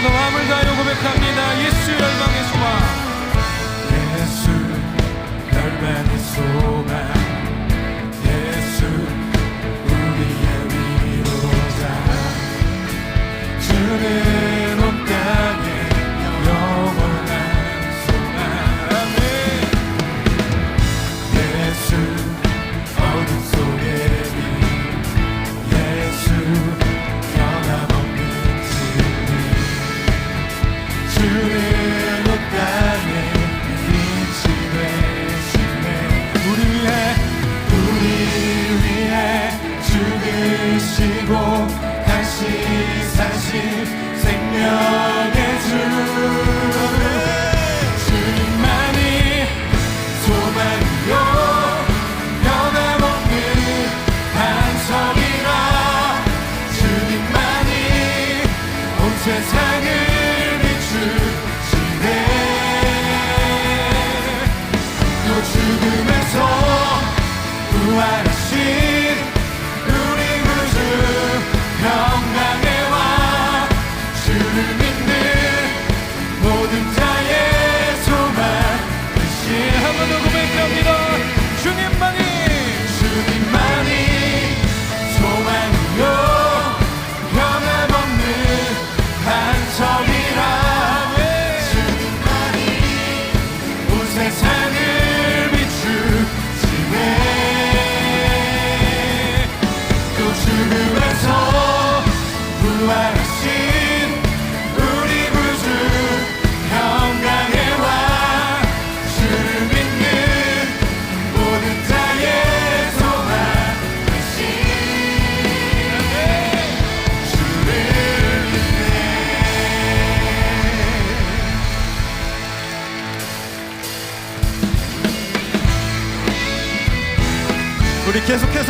모두 마음을 다하여 고백합니다. 예수 열방의 소망. 예수 열방의 소망.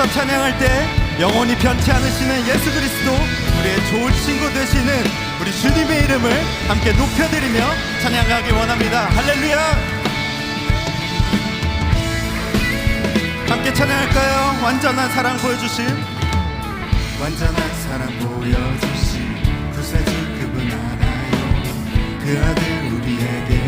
앞에서 찬양할 때 영원히 변치 않으시는 예수 그리스도 우리의 좋은 친구 되시는 우리 주님의 이름을 함께 높여드리며 찬양하기 원합니다. 할렐루야! 함께 찬양할까요? 완전한 사랑 보여주신 완전한 사랑 보여주신 구세주 그분 알아요? 그 아들 우리에게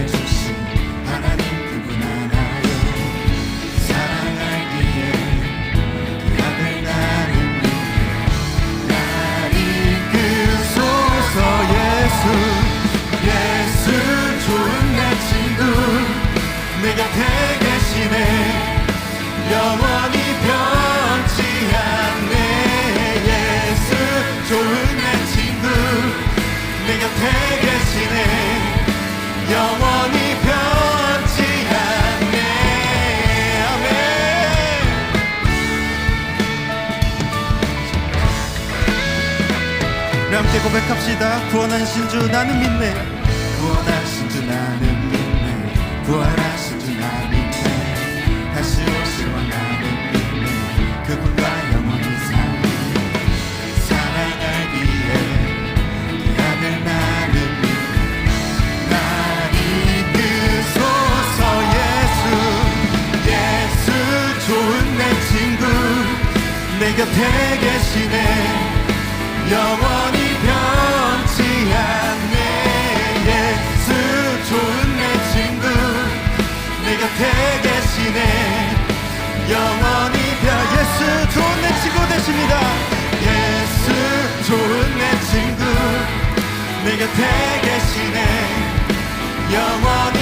고백합시다. 구원하신 주 나는 믿네. 구원하신 주 나는 믿네. 구원하신 주 나는 믿네. 다시 오실 왕 나는 믿네. 그분과 영원히 살리 사랑을 위해 그 아들 나를 믿네. 날 이끄소서 예수. 예수 좋은 내 친구. 내 곁에 내 대신에 영원히 별 예수 좋은 내 친구 되십니다. 예수 좋은 내 친구. 내 곁에 계시네. 영원히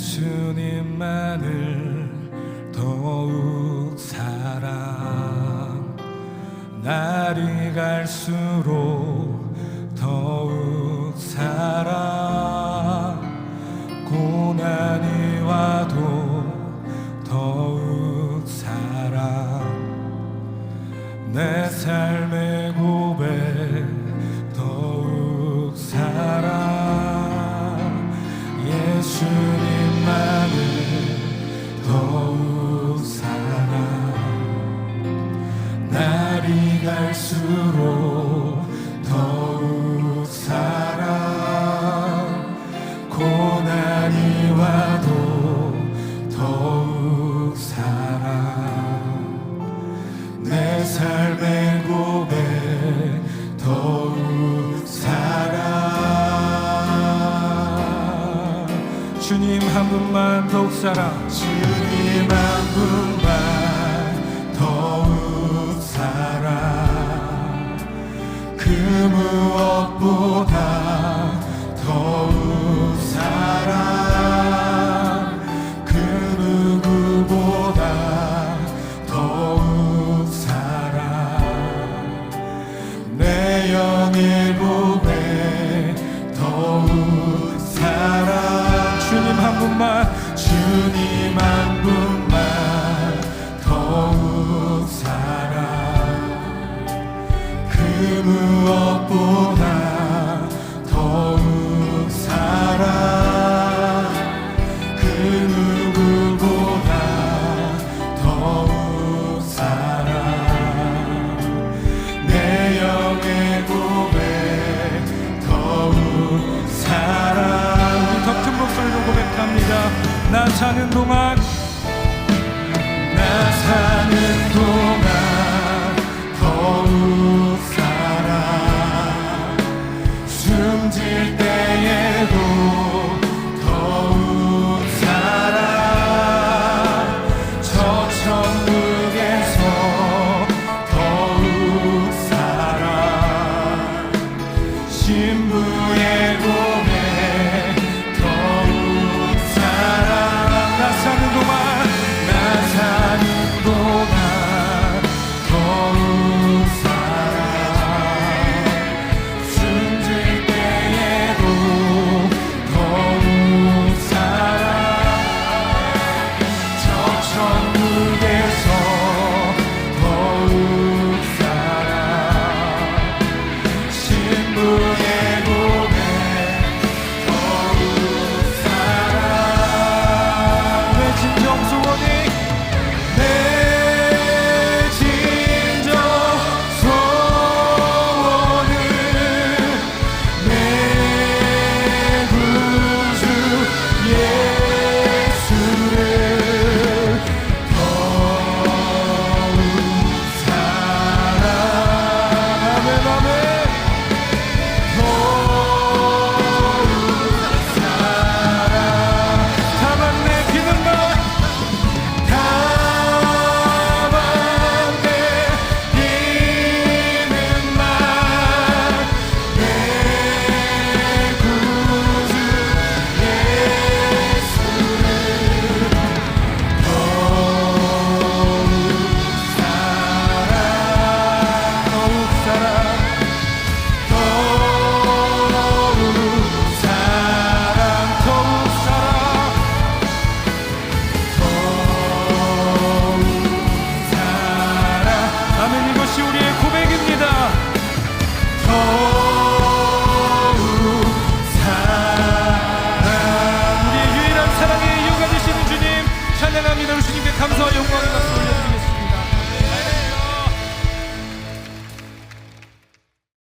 예수님만을 더욱 사랑. 날이 갈수록 더욱 사랑. 고난이 와도 더욱 사랑. 내 삶에 주로 더욱 살아. 고난이 와도 더욱 살아. 내 삶의 고백 더욱 살아. 주님 한 분만 더욱 사랑 주님 한 분만 무엇보다 더욱 사랑